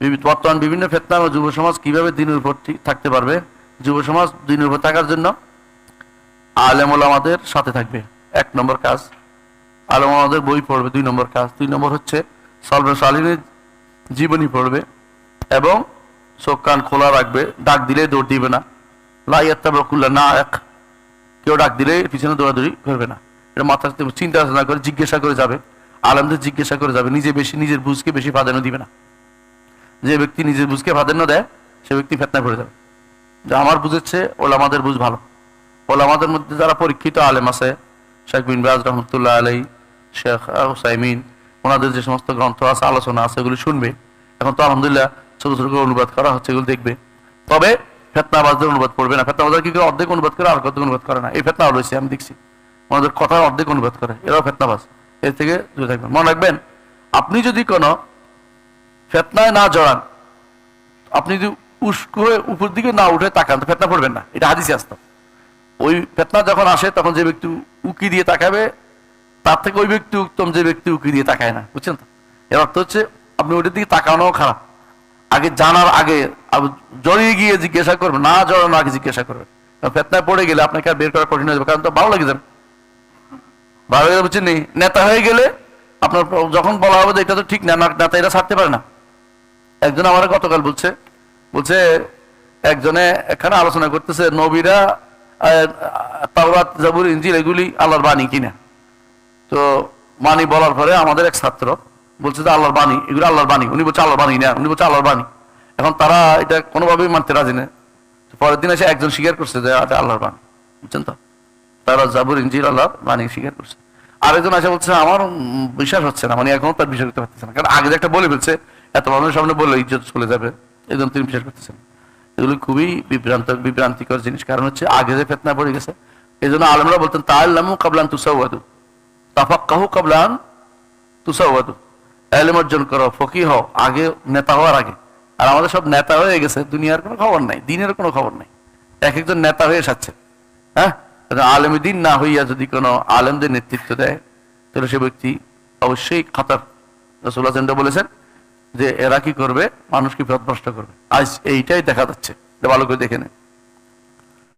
বর্তমান বিভিন্ন ফেতনা ও যুব সমাজ কীভাবে দিনের উপর থাকতে পারবে? যুব সমাজ দিনের উপর থাকার জন্য আলেমুল আমাদের সাথে থাকবে। এক নম্বর কাজ, আলেম আমাদের বই পড়বে, দুই নম্বর কাজ। দুই নম্বর হচ্ছে সলভে সালিনের জীবনী পড়বে এবং চোখ কান খোলা রাখবে, ডাক দিলে দৌড় দিবে না। লাইয়াত্তাবকুল্লা না এক কেউ ডাক দিলে পিছনে দৌড়াদৌড়ি করবে না। এটা মাথা চিন্তা না করে, জিজ্ঞাসা করে যাবে। আলমদের জিজ্ঞাসা করে যাবে, নিজে বেশি, নিজের বুঝকে বেশি প্রাধান্য দিবে না। যে ব্যক্তি নিজের বুঝকে প্রাধান্য দেয়, সে ব্যক্তি ফেতনায় পড়ে যাবে। যে আমার বুঝেছে ওলামাদের বুঝ ভালো। ওলামাদের মধ্যে যারা পরীক্ষিত আলেম আছে, শেখ বিন বাজ রহমতুল্লাহ আলাই শেখ হুসাইমিন, ওনাদের যে সমস্ত গ্রন্থ আছে, আলোচনা আছে, এগুলি শুনবে। এখন তো আলহামদুলিল্লাহ ছোট ছোট করে অনুবাদ করা হচ্ছে, এগুলো দেখবে। তবে ফেতনাবাজদের অনুবাদ পড়বে না। ফেতনাবাজার কি করে অর্ধেক অনুবাদ করে, আর কত অনুবাদ করে না? এই ফেতনা রয়েছে, আমি দেখছি। ওনাদের কথার অর্ধেক অনুবাদ করে, এরাও ফেতনাবাজ। এর থেকে দূরে থাকবেন। মনে রাখবেন, আপনি যদি কোনো ফেতনায় না জড়ান। আপনি যদি উস্কো হয়ে উপর দিকে না উঠে তাকান, তো ফেতনা পড়বেন না। এটা হাদিসে আসতো। ওই ফেতনা যখন আসে, তখন যে ব্যক্তি উকি দিয়ে তাকাবে, তার থেকে ওই ব্যক্তি উত্তম যে ব্যক্তি উকি দিয়ে তাকায় না। বুঝছেন তো? এর অর্থ হচ্ছে, আপনি ওইটার দিকে তাকানো খারাপ। আগে জানার আগে জড়িয়ে গিয়ে জিজ্ঞাসা করবেন, না জড়ানো আগে জিজ্ঞাসা করবেন। ফেতনায় পড়ে গেলে আপনাকে আর বের করা কঠিন হয়ে যাবে। কারণ তো ভালো লাগে যাবে। ভালো লাগে বুঝছেন নেতা হয়ে গেলে আপনার যখন বলা হবে যে এটা তো ঠিক না- নেতা এটা ছাড়তে পারে না। একজন আমার গতকাল বলছে বলছে একজনে এখানে আলোচনা করতেছে, নবীরা তাওরাত, জাবুর ইঞ্জিল এগুলি আল্লাহর বাণী কিনা? তো বাণী বলার পরে আমাদের এক ছাত্র বলছে যে আল্লাহর বাণী, এগুলো আল্লাহর বাণী, উনি বলছে আল্লাহর বাণী না, উনি বলছে আল্লাহর বাণী। এখন তারা এটা কোনোভাবেই মানতে রাজি না। পরের দিন এসে একজন স্বীকার করছে যে এটা আল্লাহর বাণী, বুঝছেন তো? তারা জাবুর ইঞ্জিল আল্লাহর বাণী স্বীকার করছে। আরেকজন এসে বলছে, আমার বিশ্বাস হচ্ছে না মানে এখন তার বিশ্বাস করতে পারতেছে না। কারণ আগে একটা বলে ফেলছে এত মানুষের সামনে বললে, ইজ্জত চলে যাবে। এই জন্য তিনি বিশ্বাস করতেছেন। এগুলো খুবই বিভ্রান্ত, বিভ্রান্তিকর জিনিস। কারণ হচ্ছে আগে যে ফেতনা পড়ে গেছে এই জন্য আলমরা বলতেন তাল্লামু কাবলান তুসাওয়াদু, তাফাক্কাহু কাবলান তুসাওয়াদু। এলেম অর্জন করো ফকি হও, আগে নেতা হওয়ার আগে। আর আমাদের সব নেতা হয়ে গেছে, দুনিয়ার কোনো খবর নাই, দিনের কোনো খবর নাই। এক একজন নেতা হয়ে সাচ্ছে হ্যাঁ? আলেমী দিন না হইয়া যদি কোনো আলেমদের নেতৃত্ব দেয়, তাহলে সে ব্যক্তি অবশ্যই খাতার রসুল্লাহ বলেছেন যে এরা কি করবে? মানুষকে পথভ্রষ্ট করবে। আজ এইটাই দেখা যাচ্ছে। ভালো করে দেখে নেন